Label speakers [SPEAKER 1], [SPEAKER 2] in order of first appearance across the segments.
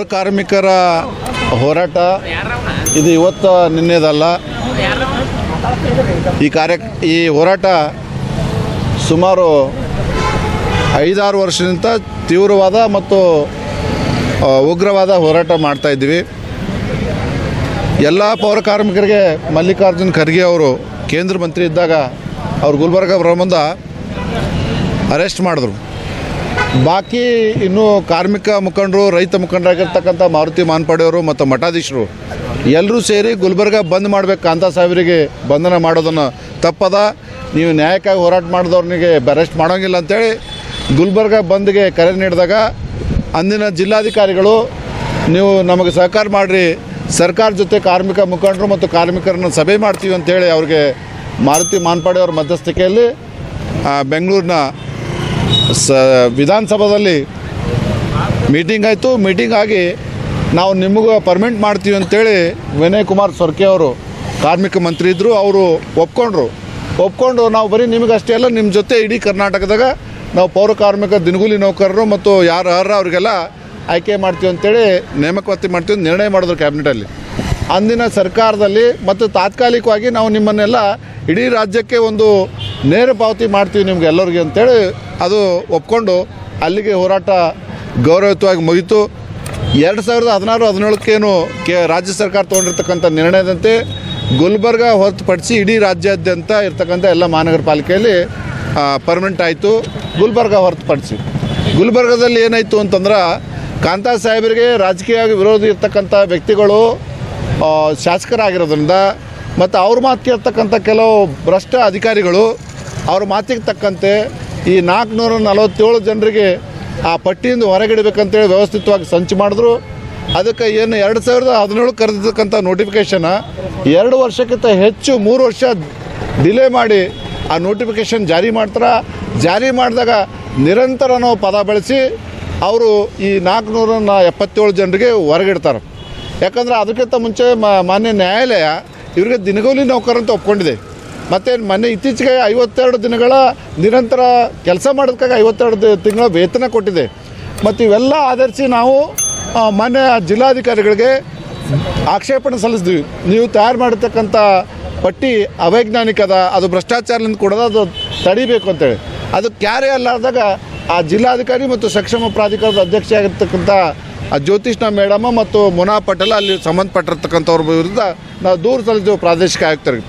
[SPEAKER 1] ಪೌರ ಕಾರ್ಮಿಕರ ಹೋರಾಟ, ಇದು ಇವತ್ತು ನಿನ್ನೆದಲ್ಲ. ಈ ಕಾರ್ಯ, ಈ ಹೋರಾಟ ಸುಮಾರು ಐದಾರು ವರ್ಷದಿಂದ ತೀವ್ರವಾದ ಮತ್ತು ಉಗ್ರವಾದ ಹೋರಾಟ ಮಾಡ್ತಾ ಇದ್ವಿ ಎಲ್ಲ ಪೌರ ಕಾರ್ಮಿಕರಿಗೆ ಮಲ್ಲಿಕಾರ್ಜುನ್ ಖರ್ಗೆ ಅವರು ಕೇಂದ್ರ ಮಂತ್ರಿ ಇದ್ದಾಗ ಅವ್ರು ಗುಲ್ಬರ್ಗ ಬರೋಮಂದ ಅರೆಸ್ಟ್ ಮಾಡಿದ್ರು. ಬಾಕಿ ಇನ್ನು ಕಾರ್ಮಿಕ ಮುಖಂಡರು, ರೈತ ಮುಖಂಡರಾಗಿರ್ತಕ್ಕಂಥ ಮಾರುತಿ ಮಾನ್ಪಾಡಿಯವರು ಮತ್ತು ಮಠಾಧೀಶರು ಎಲ್ಲರೂ ಸೇರಿ ಗುಲ್ಬರ್ಗ ಬಂದ್ ಮಾಡಬೇಕು ಕಾಂತ ಸಾಹೇಬರಿಗೆ ಬಂಧನ ಮಾಡೋದನ್ನು ತಪ್ಪದ. ನೀವು ನ್ಯಾಯಕ್ಕಾಗಿ ಹೋರಾಟ ಮಾಡಿದವ್ರನಿಗೆ ಅರೆಸ್ಟ್ ಮಾಡೋಂಗಿಲ್ಲ ಅಂತೇಳಿ ಗುಲ್ಬರ್ಗ ಬಂದ್ಗೆ ಕರೆ ನೀಡಿದಾಗ ಅಂದಿನ ಜಿಲ್ಲಾಧಿಕಾರಿಗಳು, ನೀವು ನಮಗೆ ಸಹಕಾರ ಮಾಡಿರಿ, ಸರ್ಕಾರ ಜೊತೆ ಕಾರ್ಮಿಕ ಮುಖಂಡರು ಮತ್ತು ಕಾರ್ಮಿಕರನ್ನ ಸಭೆ ಮಾಡ್ತೀವಿ ಅಂತೇಳಿ ಅವ್ರಿಗೆ ಮಾರುತಿ ಮಾನ್ಪಾಡಿಯವ್ರ ಮಧ್ಯಸ್ಥಿಕೆಯಲ್ಲಿ ಬೆಂಗಳೂರಿನ ಸ, ವಿಧಾನಸಭಾದಲ್ಲಿ ಮೀಟಿಂಗ್ ಆಯಿತು. ಮೀಟಿಂಗ್ ಆಗಿ ನಾವು ನಿಮಗೂ ಪರ್ಮಿಂಟ್ ಮಾಡ್ತೀವಿ ಅಂತೇಳಿ ವಿನಯ್ ಕುಮಾರ್ ಸೊರ್ಕೆ ಅವರು ಕಾರ್ಮಿಕ ಮಂತ್ರಿ ಇದ್ದರು ಅವರು ಒಪ್ಕೊಂಡ್ರು. ಒಪ್ಕೊಂಡು ನಾವು ಬರೀ ನಿಮಗಷ್ಟೇ ಅಲ್ಲ ನಿಮ್ಮ ಜೊತೆ ಇಡೀ ಕರ್ನಾಟಕದಾಗ ನಾವು ಪೌರ ಕಾರ್ಮಿಕ ದಿನಗೂಲಿ ನೌಕರರು ಮತ್ತು ಯಾರು ಅರ್ಹ ಅವರಿಗೆಲ್ಲ ಆಯ್ಕೆ ಮಾಡ್ತೀವಿ ಅಂತೇಳಿ ನೇಮಕಾತಿ ಮಾಡ್ತೀವಿ ನಿರ್ಣಯ ಮಾಡಿದ್ರು ಕ್ಯಾಬಿನೆಟಲ್ಲಿ ಅಂದಿನ ಸರ್ಕಾರದಲ್ಲಿ ಮತ್ತು ತಾತ್ಕಾಲಿಕವಾಗಿ ನಾವು ನಿಮ್ಮನ್ನೆಲ್ಲ ಇಡೀ ರಾಜ್ಯಕ್ಕೆ ಒಂದು ನೇರ ಪಾವತಿ ಮಾಡ್ತೀವಿ ನಿಮ್ಗೆ ಎಲ್ಲರಿಗೆ ಅಂತೇಳಿ ಅದು ಒಪ್ಕೊಂಡು ಅಲ್ಲಿಗೆ ಹೋರಾಟ ಗೌರವಯುತವಾಗಿ ಮುಗೀತು. ಎರಡು ಸಾವಿರದ ಹದಿನಾರು, ಹದಿನೇಳಕ್ಕೇನು ಕೆ ರಾಜ್ಯ ಸರ್ಕಾರ ತೊಗೊಂಡಿರ್ತಕ್ಕಂಥ ನಿರ್ಣಯದಂತೆ ಗುಲ್ಬರ್ಗ ಹೊರತುಪಡಿಸಿ ಇಡೀ ರಾಜ್ಯಾದ್ಯಂತ ಇರ್ತಕ್ಕಂಥ ಎಲ್ಲ ಮಹಾನಗರ ಪಾಲಿಕೆಯಲ್ಲಿ ಪರ್ಮನೆಂಟ್ ಆಯಿತು. ಗುಲ್ಬರ್ಗ ಹೊರತುಪಡಿಸಿ. ಗುಲ್ಬರ್ಗದಲ್ಲಿ ಏನಾಯಿತು ಅಂತಂದ್ರೆ ಕಾಂತಾ ಸಾಹೇಬರಿಗೆ ರಾಜಕೀಯವಾಗಿ ವಿರೋಧಿ ಇರ್ತಕ್ಕಂಥ ವ್ಯಕ್ತಿಗಳು ಶಾಸಕರಾಗಿರೋದ್ರಿಂದ ಮತ್ತು ಅವ್ರ ಮಾತು ಕೇಳ್ತಕ್ಕಂಥ ಕೆಲವು ಭ್ರಷ್ಟ ಅಧಿಕಾರಿಗಳು ಅವ್ರ ಮಾತಿಗೆ ತಕ್ಕಂತೆ ಈ ನಾಲ್ಕುನೂರ ನಲವತ್ತೇಳು ಜನರಿಗೆ ಆ ಪಟ್ಟಿಯಿಂದ ಹೊರಗಿಡಬೇಕಂತೇಳಿ ವ್ಯವಸ್ಥಿತವಾಗಿ ಸಂಚು ಮಾಡಿದ್ರು. ಅದಕ್ಕೆ ಏನು ಎರಡು ಸಾವಿರದ ಹದಿನೇಳು ಕರೆದಿರ್ತಕ್ಕಂಥ ನೋಟಿಫಿಕೇಷನ್ ಎರಡು ವರ್ಷಕ್ಕಿಂತ ಹೆಚ್ಚು, ಮೂರು ವರ್ಷ ಡಿಲೇ ಮಾಡಿ ಆ ನೋಟಿಫಿಕೇಷನ್ ಜಾರಿ ಮಾಡ್ತಾರೆ. ಜಾರಿ ಮಾಡಿದಾಗ ನಿರಂತರ ನಾವು ಪದ ಬಳಸಿ ಅವರು ಈ ನಾಲ್ಕುನೂರ ಎಪ್ಪತ್ತೇಳು ಜನರಿಗೆ ಹೊರಗಿಡ್ತಾರೆ. ಯಾಕಂದ್ರೆ ಅದಕ್ಕಿಂತ ಮುಂಚೆ ಮಾನ್ಯ ನ್ಯಾಯಾಲಯ ಇವರಿಗೆ ದಿನಗೂಲಿ ನೌಕರಂತ ಒಪ್ಕೊಂಡಿದೆ. ಮತ್ತು ಮೊನ್ನೆ ಇತ್ತೀಚೆಗೆ ಐವತ್ತೆರಡು ದಿನಗಳ ನಿರಂತರ ಕೆಲಸ ಮಾಡೋದಕ್ಕಾಗಿ ಐವತ್ತೆರಡು ತಿಂಗಳ ವೇತನ ಕೊಟ್ಟಿದೆ. ಮತ್ತು ಇವೆಲ್ಲ ಆಧರಿಸಿ ನಾವು ಮಾನ್ಯ ಜಿಲ್ಲಾಧಿಕಾರಿಗಳಿಗೆ ಆಕ್ಷೇಪಣೆ ಸಲ್ಲಿಸಿದ್ವಿ. ನೀವು ತಯಾರು ಮಾಡಿರ್ತಕ್ಕಂಥ ಪಟ್ಟಿ ಅವೈಜ್ಞಾನಿಕದ, ಅದು ಭ್ರಷ್ಟಾಚಾರದಿಂದ ಕೊಡೋದು ಅದು ತಡಿಬೇಕು ಅಂತೇಳಿ. ಅದು ಕ್ಯಾರೇ ಅಲ್ಲಾದಾಗ ಆ ಜಿಲ್ಲಾಧಿಕಾರಿ ಮತ್ತು ಸಕ್ಷಮ ಪ್ರಾಧಿಕಾರದ ಅಧ್ಯಕ್ಷೆ ಆಗಿರ್ತಕ್ಕಂಥ ಆ ಜ್ಯೋತಿಷ್ಣ ಮೇಡಮ್ಮ ಮತ್ತು ಮುನಾ ಪಟೇಲ್ ಅಲ್ಲಿ ಸಂಬಂಧಪಟ್ಟಿರ್ತಕ್ಕಂಥವ್ರ ವಿರುದ್ಧ ನಾವು ದೂರು ಸಲ್ಲಿಸಿದೆವು ಪ್ರಾದೇಶಿಕ ಆಯುಕ್ತರಿಗೆ.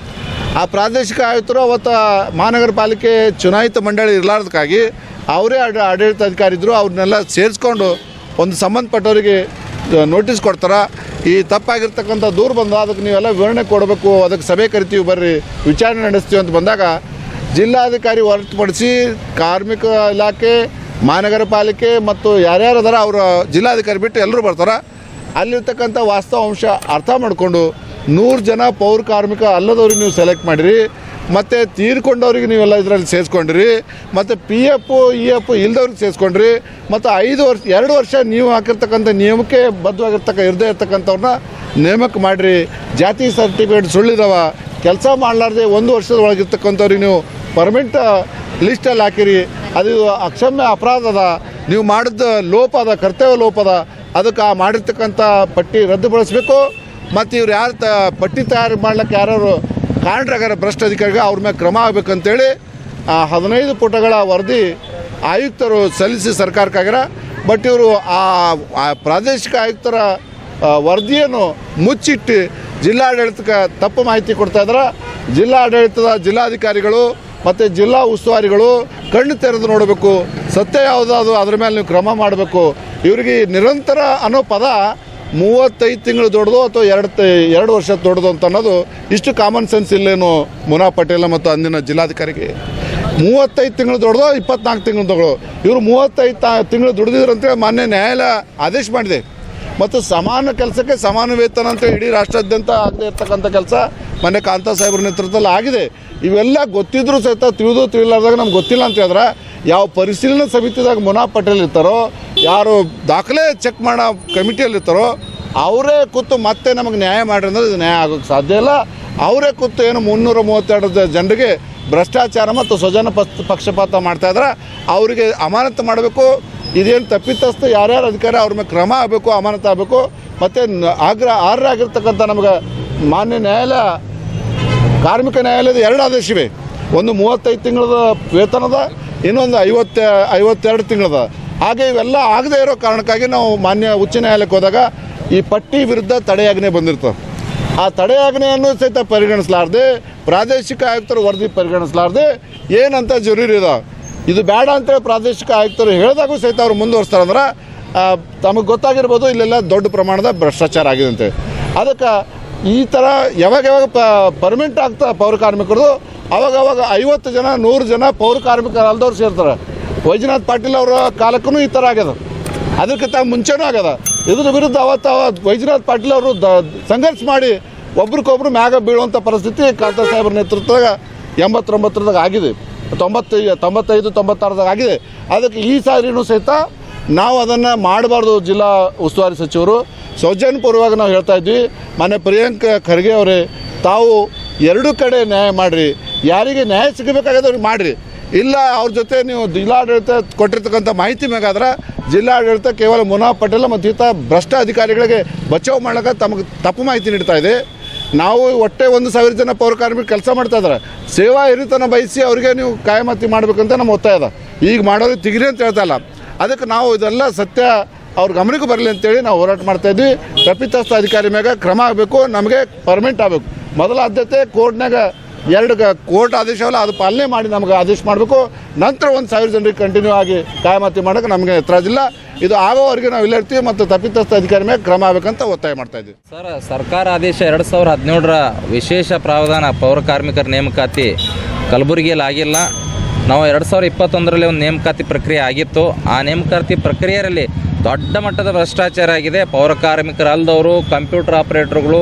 [SPEAKER 1] ಆ ಪ್ರಾದೇಶಿಕ ಆಯುಕ್ತರು ಅವತ್ತು ಮಹಾನಗರ ಪಾಲಿಕೆ ಚುನಾಯಿತ ಮಂಡಳಿ ಇರಲಾರ್ದಕ್ಕಾಗಿ ಅವರೇ ಆಡ ಆಡಳಿತಾಧಿಕಾರಿ ಇದ್ದರು ಅವ್ರನ್ನೆಲ್ಲ ಸೇರಿಸ್ಕೊಂಡು ಒಂದು ಸಂಬಂಧಪಟ್ಟವರಿಗೆ ನೋಟಿಸ್ ಕೊಡ್ತಾರೆ. ಈ ತಪ್ಪಾಗಿರ್ತಕ್ಕಂಥ ದೂರು ಬಂದ ಅದಕ್ಕೆ ನೀವೆಲ್ಲ ವಿವರಣೆ ಕೊಡಬೇಕು, ಅದಕ್ಕೆ ಸಭೆ ಕರಿತೀವಿ, ಬರ್ರಿ, ವಿಚಾರಣೆ ನಡೆಸ್ತೀವಿ ಅಂತ ಬಂದಾಗ ಜಿಲ್ಲಾಧಿಕಾರಿ ಹೊರತುಪಡಿಸಿ ಕಾರ್ಮಿಕ ಇಲಾಖೆ ಮಹಾನಗರ ಪಾಲಿಕೆ ಮತ್ತು ಯಾರ್ಯಾರು ಅದಾರ ಅವರ ಜಿಲ್ಲಾಧಿಕಾರಿ ಬಿಟ್ಟು ಎಲ್ಲರೂ ಬರ್ತಾರೆ, ಅಲ್ಲಿರ್ತಕ್ಕಂಥ ವಾಸ್ತವಾಂಶ ಅರ್ಥ ಮಾಡಿಕೊಂಡು ನೂರು ಜನ ಪೌರ ಕಾರ್ಮಿಕ ಅಲ್ಲದವ್ರಿಗೆ ನೀವು ಸೆಲೆಕ್ಟ್ ಮಾಡಿರಿ, ಮತ್ತು ತೀರ್ಕೊಂಡವ್ರಿಗೆ ನೀವೆಲ್ಲ ಇದರಲ್ಲಿ ಸೇರಿಸ್ಕೊಂಡ್ರಿ, ಮತ್ತು ಪಿ ಎಫ್ ಇ ಎಫ್ ಇಲ್ದವ್ರಿಗೆ ಸೇರಿಸ್ಕೊಂಡ್ರಿ, ಮತ್ತು ಐದು ವರ್ಷ, ಎರಡು ವರ್ಷ ನೀವು ಹಾಕಿರ್ತಕ್ಕಂಥ ನಿಯಮಕ್ಕೆ ಬದ್ಧವಾಗಿರ್ತಕ್ಕ, ಇರದೇ ಇರ್ತಕ್ಕಂಥವ್ರನ್ನ ನೇಮಕ ಮಾಡಿರಿ. ಜಾತಿ ಸರ್ಟಿಫಿಕೇಟ್ ಸುಳ್ಳಿದವ, ಕೆಲಸ ಮಾಡಲಾರ್ದೆ ಒಂದು ವರ್ಷದ ಒಳಗಿರ್ತಕ್ಕಂಥವ್ರಿಗೆ ನೀವು ಪರ್ಮನೆಂಟ್ ಲಿಸ್ಟಲ್ಲಿ ಹಾಕಿರಿ. ಅದು ಅಕ್ಷಮ್ಯ ಅಪರಾಧ ಅದ. ನೀವು ಮಾಡಿದ ಅದ, ಕರ್ತವ್ಯ ಲೋಪ ಅದ. ಅದಕ್ಕೆ ಆ ಮಾಡಿರ್ತಕ್ಕಂಥ ಪಟ್ಟಿ ರದ್ದುಪಡಿಸ್ಬೇಕು ಮತ್ತು ಇವ್ರು ಯಾರು ತ, ಪಟ್ಟಿ ತಯಾರು ಮಾಡ್ಲಿಕ್ಕೆ ಯಾರು ಕಾರಣರಾಗಾರ ಭ್ರಷ್ಟ ಅಧಿಕಾರಿಗೆ ಅವ್ರ ಮೇಲೆ ಕ್ರಮ ಆಗಬೇಕಂತೇಳಿ ಹದಿನೈದು ಪುಟಗಳ ವರದಿ ಆಯುಕ್ತರು ಸಲ್ಲಿಸಿ ಸರ್ಕಾರಕ್ಕಾಗ್ಯಾರ. ಬಟ್ ಇವರು ಆ ಪ್ರಾದೇಶಿಕ ಆಯುಕ್ತರ ವರದಿಯನ್ನು ಮುಚ್ಚಿಟ್ಟು ಜಿಲ್ಲಾಡಳಿತಕ್ಕೆ ತಪ್ಪು ಮಾಹಿತಿ ಕೊಡ್ತಾ ಇದ್ದಾರೆ ಜಿಲ್ಲಾಡಳಿತದ ಜಿಲ್ಲಾಧಿಕಾರಿಗಳು ಮತ್ತು ಜಿಲ್ಲಾ ಉಸ್ತುವಾರಿಗಳು ಕಣ್ಣು ತೆರೆದು ನೋಡಬೇಕು, ಸತ್ಯ ಯಾವುದಾದ್ರು ಅದು ಅದ್ರ ಮೇಲೆ ನೀವು ಕ್ರಮ ಮಾಡಬೇಕು. ಇವರಿಗೆ ನಿರಂತರ ಅನ್ನೋ ಪದ ಮೂವತ್ತೈದು ತಿಂಗಳು ದೊಡ್ಡದು ಅಥವಾ ಎರಡು ಎರಡು ವರ್ಷ ದೊಡ್ಡದು ಅಂತ ಅನ್ನೋದು ಇಷ್ಟು ಕಾಮನ್ ಸೆನ್ಸ್ ಇಲ್ಲೇನು ಮುನಾ ಪಟೇಲ ಮತ್ತು ಅಂದಿನ ಜಿಲ್ಲಾಧಿಕಾರಿಗೆ. ಮೂವತ್ತೈದು ತಿಂಗಳು ದೊಡ್ಡದು ಇಪ್ಪತ್ನಾಲ್ಕು ತಿಂಗಳು ದೊಡ್ಡದು ಇವರು ಮೂವತ್ತೈದು ತಿಂಗಳು ದುಡಿದಿದ್ರು ಅಂತೇಳಿ ಮಾನ್ಯ ನ್ಯಾಯಾಲಯ ಆದೇಶ ಮಾಡಿದೆ. ಮತ್ತು ಸಮಾನ ಕೆಲಸಕ್ಕೆ ಸಮಾನ ವೇತನ ಅಂತ ಇಡೀ ರಾಷ್ಟ್ರಾದ್ಯಂತ ಆಗದೆ ಇರ್ತಕ್ಕಂಥ ಕೆಲಸ ಮೊನ್ನೆ ಕಾಂತಾ ಸಾಹೇಬ್ರ ನೇತೃತ್ವದಲ್ಲಿ ಆಗಿದೆ. ಇವೆಲ್ಲ ಗೊತ್ತಿದ್ರು ಸಹಿತ ತಿಳಿದು ತಿಳಿಲಾರ್ದಾಗ ನಮ್ಗೆ ಗೊತ್ತಿಲ್ಲ ಅಂತ ಹೇಳಿದ್ರೆ ಯಾವ ಪರಿಶೀಲನಾ ಸಮಿತಿದಾಗ ಮುನಾ ಪಟೇಲ್ ಇರ್ತಾರೋ, ಯಾರು ದಾಖಲೆ ಚೆಕ್ ಮಾಡೋ ಕಮಿಟಿಯಲ್ಲಿರ್ತಾರೋ ಅವರೇ ಕೂತು ಮತ್ತೆ ನಮಗೆ ನ್ಯಾಯ ಮಾಡ್ರಿ ಅಂದ್ರೆ ಇದು ನ್ಯಾಯ ಆಗೋಕ್ಕೆ ಸಾಧ್ಯ ಇಲ್ಲ. ಅವರೇ ಕೂತು ಏನು ಮುನ್ನೂರ ಮೂವತ್ತೆರಡು ಜನರಿಗೆ ಭ್ರಷ್ಟಾಚಾರ ಮತ್ತು ಸ್ವಜನ ಪಕ್ಷಪಾತ ಮಾಡ್ತಾ ಇದ್ರೆ ಅವರಿಗೆ ಅಮಾನತು ಮಾಡಬೇಕು. ಇದೇನು ತಪ್ಪಿತಸ್ಥ ಯಾರ್ಯಾರು ಅಧಿಕಾರಿ ಅವ್ರ ಮೇಲೆ ಕ್ರಮ ಆಗಬೇಕು ಅಮಾನತು ಆಗಬೇಕು, ಮತ್ತು ಆಗ್ರಹ ಆರ್ಹರಾಗಿರ್ತಕ್ಕಂಥ ನಮಗೆ ಮಾನ್ಯ ನ್ಯಾಯಾಲಯ ಕಾರ್ಮಿಕ ನ್ಯಾಯಾಲಯದ ಎರಡು ಆದೇಶಿವೆ ಒಂದು ಮೂವತ್ತೈದು ತಿಂಗಳದ ವೇತನದ, ಇನ್ನೊಂದು ಐವತ್ತ, ಐವತ್ತೆರಡು ತಿಂಗಳದ. ಹಾಗೆ ಇವೆಲ್ಲ ಆಗದೇ ಇರೋ ಕಾರಣಕ್ಕಾಗಿ ನಾವು ಮಾನ್ಯ ಉಚ್ಚ ನ್ಯಾಯಾಲಯಕ್ಕೆ ಹೋದಾಗ ಈ ಪಟ್ಟಿ ವಿರುದ್ಧ ತಡೆಯಾಜ್ಞೆ ಬಂದಿರ್ತವೆ ಆ ತಡೆಯಾಜ್ಞೆಯನ್ನು ಸಹಿತ ಪರಿಗಣಿಸಲಾರ್ದೆ, ಪ್ರಾದೇಶಿಕ ಆಯುಕ್ತರು ವರದಿ ಪರಿಗಣಿಸಲಾರ್ದೆ ಏನಂತ ಜರೂರಿ ಇದೆ? ಇದು ಬೇಡ ಅಂತೇಳಿ ಪ್ರಾದೇಶಿಕ ಆಯುಕ್ತರು ಹೇಳಿದಾಗೂ ಸಹಿತ ಅವ್ರು ಮುಂದುವರಿಸ್ತಾರೆ ಅಂದ್ರೆ ತಮಗೆ ಗೊತ್ತಾಗಿರ್ಬೋದು, ಇಲ್ಲೆಲ್ಲ ದೊಡ್ಡ ಪ್ರಮಾಣದ ಭ್ರಷ್ಟಾಚಾರ ಆಗಿದೆ ಅಂತ ಅದಕ್ಕೆ ಈ ಥರ ಯಾವಾಗ ಯಾವಾಗ ಪ ಪರ್ಮನೆಂಟ್ ಆಗ್ತಾ ಪೌರ ಕಾರ್ಮಿಕರದು, ಅವಾಗ ಅವಾಗ ಐವತ್ತು ಜನ, ನೂರು ಜನ ಪೌರ ಕಾರ್ಮಿಕರು ಅಲ್ದವ್ರು ಸೇರ್ತಾರೆ. ವೈಜನಾಥ್ ಪಾಟೀಲ್ ಅವರ ಕಾಲಕ್ಕೂ ಈ ಥರ ಆಗ್ಯದ. ಅದಕ್ಕಿಂತ ಮುಂಚೆನೂ ಆಗ್ಯದ. ಇದ್ರ ವಿರುದ್ಧ ಅವತ್ತು ಅವತ್ತು ವೈಜನಾಥ್ ಪಾಟೀಲ್ ಅವರು ದ ಸಂಘರ್ಷ ಮಾಡಿ ಒಬ್ರಿಗೊಬ್ರು ಮ್ಯಾಗ ಬೀಳುವಂಥ ಪರಿಸ್ಥಿತಿ ಕಾಂತಾ ಸಾಹೇಬ್ರ ನೇತೃತ್ವದಾಗ ಎಂಬತ್ತೊಂಬತ್ತರದಾಗ ಆಗಿದೆ. ತೊಂಬತ್ತೈ ತೊಂಬತ್ತೈದು, ತೊಂಬತ್ತಾರದಾಗ ಆಗಿದೆ. ಅದಕ್ಕೆ ಈ ಸಾರಿನೂ ಸಹಿತ ನಾವು ಅದನ್ನು ಮಾಡಬಾರ್ದು ಜಿಲ್ಲಾ ಉಸ್ತುವಾರಿ ಸಚಿವರು. ಸೌಜನ್ಯಪೂರ್ವವಾಗಿ ನಾವು ಹೇಳ್ತಾ ಇದ್ವಿ ಮನೆ ಪ್ರಿಯಾಂಕ ಖರ್ಗೆ ಅವರೇ, ತಾವು ಎರಡು ಕಡೆ ನ್ಯಾಯ ಮಾಡಿರಿ. ಯಾರಿಗೆ ನ್ಯಾಯ ಸಿಗಬೇಕಾಗದ ಅವ್ರಿಗೆ ಮಾಡಿರಿ. ಇಲ್ಲ, ಅವ್ರ ಜೊತೆ ನೀವು ಜಿಲ್ಲಾಡಳಿತ ಕೊಟ್ಟಿರ್ತಕ್ಕಂಥ ಮಾಹಿತಿ ಮ್ಯಾಗಾದ್ರೆ ಜಿಲ್ಲಾಡಳಿತ ಕೇವಲ ಮುನಾ ಪಟೇಲ್ ಮತ್ತು ಈತ ಭ್ರಷ್ಟ ಅಧಿಕಾರಿಗಳಿಗೆ ಬಚಾವ್ ಮಾಡಕ್ಕೆ ತಮಗೆ ತಪ್ಪು ಮಾಹಿತಿ ನೀಡ್ತಾ ಇದೆ. ನಾವು ಒಟ್ಟೆ ಒಂದು ಸಾವಿರ ಜನ ಪೌರ ಕಾರ್ಮಿಕರು ಕೆಲಸ ಮಾಡ್ತಾ ಇದ್ದಾರೆ. ಸೇವಾ ಹಿರಿತನ ಬಯಸಿ ಅವರಿಗೆ ನೀವು ಕಾಯಮತಿ ಮಾಡಬೇಕಂತ ನಮ್ಮ ಒತ್ತಾಯ ಇದೆ ಈಗ ಮಾಡೋದು ತಿಗಿರಿ ಅಂತ ಹೇಳ್ತಾ ಇಲ್ಲ. ಅದಕ್ಕೆ ನಾವು ಇದೆಲ್ಲ ಸತ್ಯ ಅವ್ರ ಗಮನಕ್ಕೆ ಬರಲಿ ಅಂತೇಳಿ ನಾವು ಹೋರಾಟ ಮಾಡ್ತಾ ಇದ್ವಿ. ತಪ್ಪಿತಸ್ಥ ಅಧಿಕಾರಿ ಮ್ಯಾಗ ಕ್ರಮ ಆಗಬೇಕು, ನಮಗೆ ಪರ್ಮನೆಂಟ್ ಆಗಬೇಕು. ಮೊದಲ ಆದ್ಯತೆ ಕೋರ್ಟ್ನಾಗ ಎರಡು ಕೋರ್ಟ್ ಆದೇಶವಲ್ಲ, ಅದು ಪಾಲನೆ ಮಾಡಿ ನಮಗೆ ಆದೇಶ ಮಾಡಬೇಕು. ನಂತರ ಒಂದು ಸಾವಿರ ಜನರಿಗೆ ಕಂಟಿನ್ಯೂ ಆಗಿ ಕಾಯಮತಿ ಮಾಡೋಕೆ ನಮಗೆ ಎತ್ತರಾಜಿಲ್ಲ ಇದು ಆಗೋವರೆಗೆ ನಾವು ಇಲ್ಲೇ ಇರ್ತೀವಿ ಮತ್ತು ತಪ್ಪಿತಸ್ಥ ಅಧಿಕಾರಿ ಮೇಲೆ ಕ್ರಮ ಆಗಬೇಕಂತ ಒತ್ತಾಯ ಮಾಡ್ತಾ ಇದ್ದೀವಿ
[SPEAKER 2] ಸರ್, ಸರ್ಕಾರ ಆದೇಶ ಎರಡು ಸಾವಿರದ ಹದಿನೇಳರ ವಿಶೇಷ ಪ್ರಾವಧಾನ ಪೌರ ಕಾರ್ಮಿಕರ ನೇಮಕಾತಿ ಕಲಬುರಗಿಯಲ್ಲಿ ಆಗಿಲ್ಲ ನಾವು ಎರಡು ಸಾವಿರ ಇಪ್ಪತ್ತೊಂದರಲ್ಲಿ ಒಂದು ನೇಮಕಾತಿ ಪ್ರಕ್ರಿಯೆ ಆಗಿತ್ತು. ಆ ನೇಮಕಾತಿ ಪ್ರಕ್ರಿಯೆಯಲ್ಲಿ ದೊಡ್ಡ ಮಟ್ಟದ ಭ್ರಷ್ಟಾಚಾರ ಆಗಿದೆ. ಪೌರ ಕಾರ್ಮಿಕರು ಅಲ್ದವರು ಕಂಪ್ಯೂಟರ್ ಆಪರೇಟರ್ಗಳು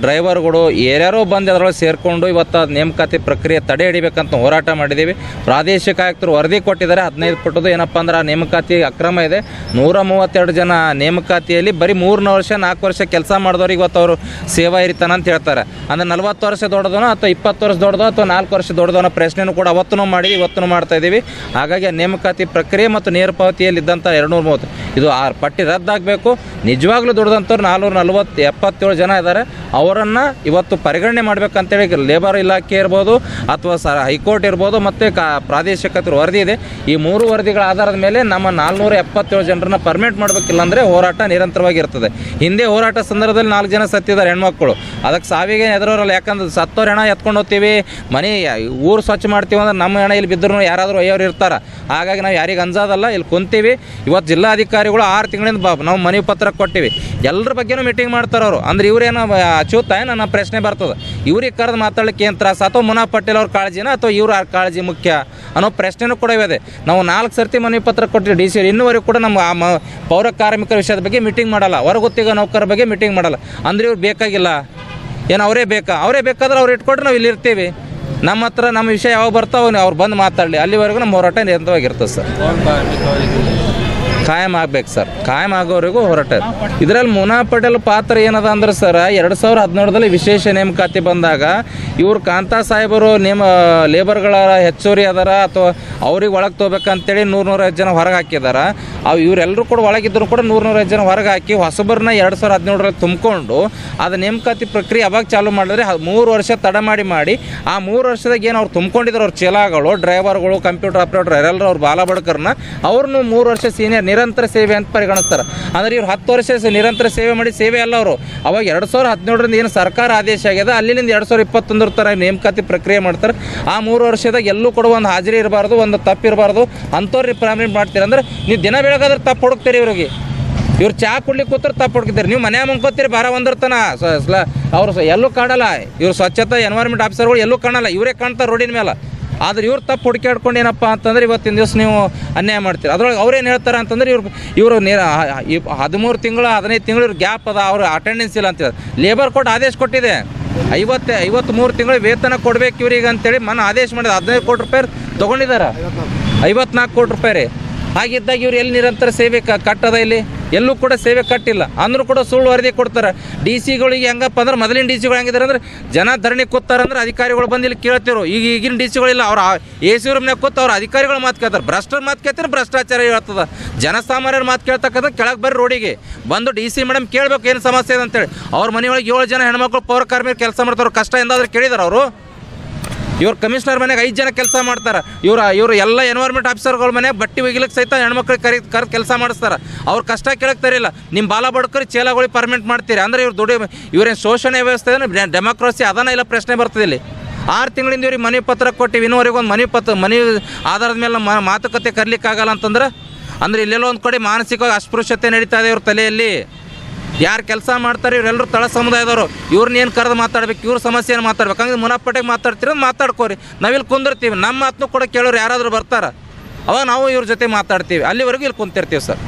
[SPEAKER 2] ಡ್ರೈವರ್ಗಳು ಯಾರ್ಯಾರೋ ಬಂದು ಅದರೊಳಗೆ ಸೇರಿಕೊಂಡು ಇವತ್ತು ನೇಮಕಾತಿ ಪ್ರಕ್ರಿಯೆ ತಡೆ ಹಿಡಿಬೇಕಂತ ಹೋರಾಟ ಮಾಡಿದ್ದೀವಿ. ಪ್ರಾದೇಶಿಕ ಆಯುಕ್ತರು ವರದಿ ಕೊಟ್ಟಿದ್ದಾರೆ. ಹದಿನೈದು ಪುಟದ್ದು ಏನಪ್ಪ ಅಂದ್ರೆ ನೇಮಕಾತಿ ಅಕ್ರಮ ಇದೆ. ನೂರ ಮೂವತ್ತೆರಡು ಜನ ನೇಮಕಾತಿಯಲ್ಲಿ ಬರೀ ಮೂರನೇ ವರ್ಷ, ನಾಲ್ಕು ವರ್ಷ ಕೆಲಸ ಮಾಡಿದವ್ರಿಗೆ ಇವತ್ತು ಅವರು ಸೇವಾ ಇರಿತಾನ ಅಂತ ಹೇಳ್ತಾರೆ. ಅಂದ್ರೆ ನಲ್ವತ್ತು ವರ್ಷ ದೊಡ್ಡದನೋ ಅಥವಾ ಇಪ್ಪತ್ತು ವರ್ಷ ದೊಡ್ಡದೋ ಅಥವಾ ನಾಲ್ಕು ವರ್ಷ ದೊಡ್ಡದೋ ಪ್ರಶ್ನೆನೂ ಕೂಡ ಅವತ್ತೂ ಮಾಡಿ ಇವತ್ತೂ ಮಾಡ್ತಾ ಇದ್ದೀವಿ. ಹಾಗಾಗಿ ನೇಮಕಾತಿ ಪ್ರಕ್ರಿಯೆ ಮತ್ತು ನೇರ ಪಾವತಿಯಲ್ಲಿ ಎರಡು ನೂರ ಮೂವತ್ತು ಇದು ಆ ಪಟ್ಟಿ ರದ್ದಾಗಬೇಕು. ನಿಜವಾಗ್ಲೂ ದುಡ್ದಂಥವ್ರು ನಾಲ್ನೂರ ನಲ್ವತ್ತು ಎಪ್ಪತ್ತೇಳು ಜನ ಇದ್ದಾರೆ ಅವರನ್ನು ಇವತ್ತು ಪರಿಗಣನೆ ಮಾಡಬೇಕಂತೇಳಿ ಲೇಬರ್ ಇಲಾಖೆ ಇರ್ಬೋದು ಅಥವಾ ಸ ಹೈಕೋರ್ಟ್ ಇರ್ಬೋದು ಮತ್ತು ಕಾ ಪ್ರಾದೇಶಿಕ ವರದಿ ಇದೆ. ಈ ಮೂರು ವರದಿಗಳ ಆಧಾರದ ಮೇಲೆ ನಮ್ಮ ನಾಲ್ನೂರ ಎಪ್ಪತ್ತೇಳು ಜನರನ್ನು ಪರ್ಮಿಟ್ ಮಾಡಬೇಕಿಲ್ಲ ಅಂದರೆ ಹೋರಾಟ ನಿರಂತರವಾಗಿರ್ತದೆ. ಹಿಂದೆ ಹೋರಾಟ ಸಂದರ್ಭದಲ್ಲಿ ನಾಲ್ಕು ಜನ ಸತ್ತಿದ್ದಾರೆ ಹೆಣ್ಮಕ್ಳು. ಅದಕ್ಕೆ ಸಾವಿಗೆ ಎದುರೋರಲ್ಲ ಯಾಕಂದ್ರೆ ಸತ್ತೋರು ಹೆಣ ಎತ್ಕೊಂಡು ಹೋಗ್ತೀವಿ. ಮನೆ ಊರು ಸ್ವಚ್ಛ ಮಾಡ್ತೀವಿ ಅಂದ್ರೆ ನಮ್ಮ ಹೆಣ ಇಲ್ಲಿ ಬಿದ್ದರೂ ಯಾರಾದರೂ ಅಯ್ಯೋರು ಇರ್ತಾರೆ. ಹಾಗಾಗಿ ನಾವು ಯಾರಿಗೆ ಅಂಜಾದಲ್ಲ, ಇಲ್ಲಿ ಕುಂತೀವಿ. ಇವತ್ತು ಜಿಲ್ಲಾಧಿಕಾರಿಗಳು ಆರು ತಿಂಗಳಿಂದ ಬಾಬು ನಾವು ಮನವಿ ಪತ್ರ ಕೊಟ್ಟಿವಿ. ಎಲ್ಲರ ಬಗ್ಗೆನೂ ಮೀಟಿಂಗ್ ಮಾಡ್ತಾರೆ ಅವರು. ಅಂದ್ರೆ ಇವ್ರೇನೋ ಏನ ನನ್ನ ಪ್ರಶ್ನೆ ಬರ್ತದೆ. ಇವ್ರಿಗೆ ಕರೆದು ಮಾತಾಡ್ಲಿಕ್ಕೆ ಏನು ತ್ರಾಸ? ಅಥವಾ ಮುನಾ ಪಟೇಲ್ ಅವ್ರ ಕಾಳಜಿನ ಅಥವಾ ಇವ್ರ ಕಾಳಜಿ ಮುಖ್ಯ ಅನ್ನೋ ಪ್ರಶ್ನೆನೂ ಕೂಡ ಇದೆ ನಾವು ನಾಲ್ಕು ಸರ್ತಿ ಮನವಿ ಪತ್ರ ಕೊಟ್ಟಿವಿ. ಡಿ ಸಿ ಇನ್ನುವರೆಗೂ ಕೂಡ ನಮ್ಮ, ಆ ಪೌರ ಕಾರ್ಮಿಕರ ವಿಷಯದ ಬಗ್ಗೆ ಮೀಟಿಂಗ್ ಮಾಡಲ್ಲ. ಹೊರಗುತ್ತಿಗೆ ನೌಕರ ಬಗ್ಗೆ ಮೀಟಿಂಗ್ ಮಾಡಲ್ಲ. ಅಂದ್ರೆ ಇವ್ರು ಬೇಕಾಗಿಲ್ಲ? ಏನು ಅವರೇ ಬೇಕಾ? ಅವರೇ ಬೇಕಾದ್ರೆ ಅವ್ರು ಇಟ್ಕೊಟ್ರೆ ನಾವು ಇಲ್ಲಿ ಇರ್ತೀವಿ. ನಮ್ಮ ಹತ್ರ ನಮ್ಮ ವಿಷಯ ಯಾವಾಗ ಬರ್ತಾವ ಅವ್ರು ಬಂದು ಮಾತಾಡಲಿ. ಅಲ್ಲಿವರೆಗೂ ನಮ್ಮ ಹೋರಾಟ ನಿರಂತರವಾಗಿರ್ತದೆ ಸರ್. ಕಾಯಂ ಆಗ್ಬೇಕು ಸರ್. ಕಾಯಂ ಆಗೋವರೆಗೂ ಹೋರಾಟ ಇದರಲ್ಲಿ ಮುನಾ ಪಟೇಲ್ ಪಾತ್ರ ಏನದ ಅಂದ್ರೆ ಸರ್, ಎರಡು ಸಾವಿರದ ಹದಿನೇಳರಲ್ಲಿ ವಿಶೇಷ ನೇಮಕಾತಿ ಬಂದಾಗ ಇವ್ರು ಕಾಂತಾ ಸಾಹೇಬರು ನೇಮ ಲೇಬರ್ಗಳ ಹೆಚ್ಚುವರಿ ಅದಾರ ಅಥವಾ ಅವ್ರಿಗೆ ಒಳಗೆ ತೊಗೋಬೇಕಂತೇಳಿ ನೂರು ನೂರೈದು ಜನ ಹೊರಗೆ ಹಾಕಿದಾರ. ಅವು ಇವರೆಲ್ಲರೂ ಕೂಡ ಒಳಗಿದ್ರು ಕೂಡ ನೂರು ನೂರೈದು ಜನ ಹೊರಗೆ ಹಾಕಿ ಹೊಸಬರನ್ನ ಎರಡು ಸಾವಿರ ಹದಿನೇಳರಲ್ಲಿ ತುಂಬಿಕೊಂಡು ಅದು ನೇಮಕಾತಿ ಪ್ರಕ್ರಿಯೆ ಅವಾಗ ಚಾಲೂ ಮಾಡಿದ್ರೆ ಮೂರು ವರ್ಷ ತಡ ಮಾಡಿ ಮಾಡಿ ಆ ಮೂರು ವರ್ಷದಾಗ ಏನು ಅವ್ರು ತುಂಬಿಕೊಂಡಿದ್ರು ಅವ್ರ ಚೀಲಾಗಳು ಡ್ರೈವರ್ಗಳು ಕಂಪ್ಯೂಟರ್ ಆಪರೇಟರ್ ಎಲ್ಲರೂ ಅವ್ರು ಬಾಲ ಬಡ್ಕರ್ನ ಅವ್ರನ್ನೂ ಮೂರು ವರ್ಷ ಸೀನಿಯರ್ ನಿರಂತರ ಸೇವೆ ಅಂತ ಪರಿಗಣಿಸ್ತಾರೆ. ಅಂದ್ರೆ ಇವ್ರು ಹತ್ತು ವರ್ಷ ನಿರಂತರ ಸೇವೆ ಮಾಡಿ ಸೇವೆ ಅಲ್ಲ ಅವರು. ಅವಾಗ ಎರಡು ಸಾವಿರ ಹದಿನೇಳರಿಂದ ಏನು ಸರ್ಕಾರ ಆದೇಶ ಆಗ್ಯದ ಅಲ್ಲಿಂದ ಎರಡು ಸಾವಿರ ಇಪ್ಪತ್ತೊಂದರ ಥರ ನೇಮಕಾತಿ ಪ್ರಕ್ರಿಯೆ ಮಾಡ್ತಾರೆ. ಆ ಮೂರು ವರ್ಷದಾಗ ಎಲ್ಲೂ ಕೂಡ ಒಂದು ಹಾಜರಿ ಇರಬಾರ್ದು, ಒಂದು ತಪ್ಪಿರಬಾರ್ದು ಅಂಥವ್ರಿಗೆ ಪ್ರಾಮಿನೆಂಟ್ ಮಾಡ್ತೀರಿ. ಅಂದ್ರೆ ನೀವು ದಿನ ಬೆಳಗಾದ್ರೆ ತಪ್ಪು ಹುಡುಕ್ತೀರಿ ಇವ್ರಿಗೆ. ಇವ್ರು ಚಾ ಕುಡ್ಲಿಕ್ಕೆ ಕೂತ್ರೆ ತಪ್ಪು ಹುಡುಕ್ತೀರಿ ನೀವು ಮನೆ ಮುಂಕೋತೀರಿ ಬಾರ ಒಂದಿರ್ತಾನ. ಅವ್ರು ಎಲ್ಲೂ ಕಾಣಲ್ಲ. ಇವ್ರು ಸ್ವಚ್ಛತಾ ಎನ್ವೈರ್ಮೆಂಟ್ ಆಫೀಸರ್ಗಳು ಎಲ್ಲೂ ಕಾಣಲ್ಲ. ಇವರೇ ಕಾಣ್ತಾರೆ ರೋಡಿನ ಮೇಲೆ ಆದ್ರೆ ಇವ್ರು ತಪ್ಪು ಹುಡುಕಾಡ್ಕೊಂಡು ಏನಪ್ಪ ಅಂತಂದ್ರೆ ಇವತ್ತಿನ ದಿವಸ ನೀವು ಅನ್ಯಾಯ ಮಾಡ್ತೀರಿ. ಅದ್ರೊಳಗೆ ಅವ್ರೇನು ಹೇಳ್ತಾರೆ ಅಂತಂದ್ರೆ ಇವ್ರು ಇವರು ನೇರ ಹದಿಮೂರು ತಿಂಗಳು, ಹದಿನೈದು ತಿಂಗಳು ಇವ್ರು ಗ್ಯಾಪ್ ಅದ, ಅವ್ರ ಅಟೆಂಡೆನ್ಸ್ ಇಲ್ಲ ಅಂತ ಲೇಬರ್ ಕೋರ್ಟ್ ಆದೇಶ ಕೊಟ್ಟಿದೆ. ಐವತ್ತು ಐವತ್ತ್ಮೂರು ತಿಂಗಳು ವೇತನ ಕೊಡ್ಬೇಕು ಇವ್ರಿಗೆ ಅಂತೇಳಿ ಮನ ಆದೇಶ ಮಾಡಿದ. ಹದಿನೈದು ಕೋಟಿ ರೂಪಾಯಿ ತೊಗೊಂಡಿದ್ದಾರೆ. ಐವತ್ನಾಲ್ಕು ಕೋಟಿ ರೂಪಾಯಿ ರೀ. ಹಾಗಿದ್ದಾಗ ಇವ್ರು ಎಲ್ಲಿ ನಿರಂತರ ಸೇವೆ ಕಟ್ಟದ ಇಲ್ಲಿ? ಎಲ್ಲೂ ಕೂಡ ಸೇವೆ ಕಟ್ಟಿಲ್ಲ. ಅಂದ್ರೂ ಕೂಡ ಸುಳ್ಳು ವರದಿ ಕೊಡ್ತಾರೆ. ಡಿ ಸಿಗಳಿಗೆ ಹೆಂಗಪ್ಪ ಅಂದ್ರೆ ಮೊದಲಿನ ಡಿ ಸಿಗಳು ಹೆಂಗಿದ್ದಾರೆ ಅಂದ್ರೆ ಜನ ಧರಣಿ ಕೂತಾರಂದ್ರೆ ಅಧಿಕಾರಿಗಳು ಬಂದು ಇಲ್ಲಿ ಕೇಳ್ತಿರು. ಈಗ ಈಗಿನ ಡಿ ಸಿಗಳಿಲ್ಲ ಅವ್ರು ಎ ಸಿ ರೂಮ್ನಾಗ ಕೂತು ಅವ್ರ ಅಧಿಕಾರಿಗಳು ಮಾತು ಕೇಳ್ತಾರೆ. ಭ್ರಷ್ಟರ ಮಾತು ಕೇಳ್ತಾರೆ, ಭ್ರಷ್ಟಾಚಾರ ಹೇಳ್ತದ. ಜನಸಾಮಾನ್ಯರ ಮಾತು ಕೇಳ್ತಕ್ಕಂಥ ಕೆಳಗೆ ಬರ್ರಿ ರೋಡಿಗೆ. ಬಂದು ಡಿ ಸಿ ಮೇಡಮ್ ಕೇಳ್ಬೇಕು ಏನು ಸಮಸ್ಯೆ ಅಂತೇಳಿ. ಅವ್ರ ಮನೆಯೊಳಗೆ ಏಳು ಜನ ಹೆಣ್ಮಕ್ಳು ಪೌರ ಕಾರ್ಮಿಕರು ಕೆಲಸ ಮಾಡ್ತಾರೆ ಕಷ್ಟ ಎಂದಾದ್ರೂ ಕೇಳಿದಾರೆ ಅವರು? ಇವ್ರು ಕಮಿಷನರ್ ಮನೆಗೆ ಐದು ಜನ ಕೆಲಸ ಮಾಡ್ತಾರೆ. ಇವ್ರು ಇವರು ಎಲ್ಲ ಎನ್ವೈರ್ಮೆಂಟ್ ಆಫೀಸರ್ಗಳ ಮನೆ ಬಟ್ಟೆ ಒಗಿಲಿಕ್ಕೆ ಸಹಿತ ಹೆಣ್ಮಕ್ಳಿಗೆ ಕರಿ ಕರೆದು ಕೆಲಸ ಮಾಡಿಸ್ತಾರೆ. ಅವ್ರು ಕಷ್ಟ ಕೇಳಕ್ಕೆ ತರಿಲ್ಲ. ನಿಮ್ಮ ಬಾಲ ಬಡ್ಕರಿ ಚೇಲಗಳಿಗೆ ಪರ್ಮೆಂಟ್ ಮಾಡ್ತೀರಿ. ಅಂದರೆ ಇವ್ರು ದುಡಿ ಇವ್ರೇನು ಶೋಷಣೆ ವ್ಯವಸ್ಥೆ ಡೆಮೋಕ್ರಸಿ ಅದನ್ನ ಇಲ್ಲ ಪ್ರಶ್ನೆ ಬರ್ತದೆ ಇಲ್ಲಿ. ಆರು ತಿಂಗಳಿಂದ ಇವ್ರಿಗೆ ಮನೆ ಪತ್ರ ಕೊಟ್ಟಿವಿ. ಇನ್ನೂವರೆಗೆ ಒಂದು ಮನೆ ಪತ್ರ ಮನೆ ಆಧಾರದ ಮೇಲೆ ಮಾತುಕತೆ ಕರ್ಲಿಕ್ಕಾಗಲ್ಲ ಅಂತಂದ್ರೆ ಅಂದ್ರೆ ಇಲ್ಲೆಲ್ಲೋ ಒಂದು ಕಡೆ ಮಾನಸಿಕವಾಗಿ ಅಸ್ಪೃಶ್ಯತೆ ನಡೀತಾ ಇದೆ ಇವ್ರ ತಲೆಯಲ್ಲಿ. ಯಾರು ಕೆಲಸ ಮಾಡ್ತಾರೆ ಇವರೆಲ್ಲರೂ ತಳ ಸಮುದಾಯದವರು. ಇವ್ರನ್ನ ಏನು ಕರೆದು ಮಾತಾಡ್ಬೇಕು, ಇವ್ರ ಸಮಸ್ಯೆನ ಮಾತಾಡ್ಬೇಕು. ಹಂಗೆ ಮುನಾಪಟ್ಟೆಗೆ ಮಾತಾಡ್ತೀರ ಮಾತಾಡ್ಕೋರಿ. ನಾವಿಲ್ಲಿ ಕುಂದಿರ್ತೀವಿ. ನಮ್ಮ ಮಾತನ್ನು ಕೂಡ ಕೇಳೋರು ಯಾರಾದರೂ ಬರ್ತಾರೆ? ಅವಾಗ ನಾವು ಇವ್ರ ಜೊತೆ ಮಾತಾಡ್ತೀವಿ. ಅಲ್ಲಿವರೆಗೂ ಇಲ್ಲಿ ಕುಂತಿರ್ತೀವಿ ಸರ್.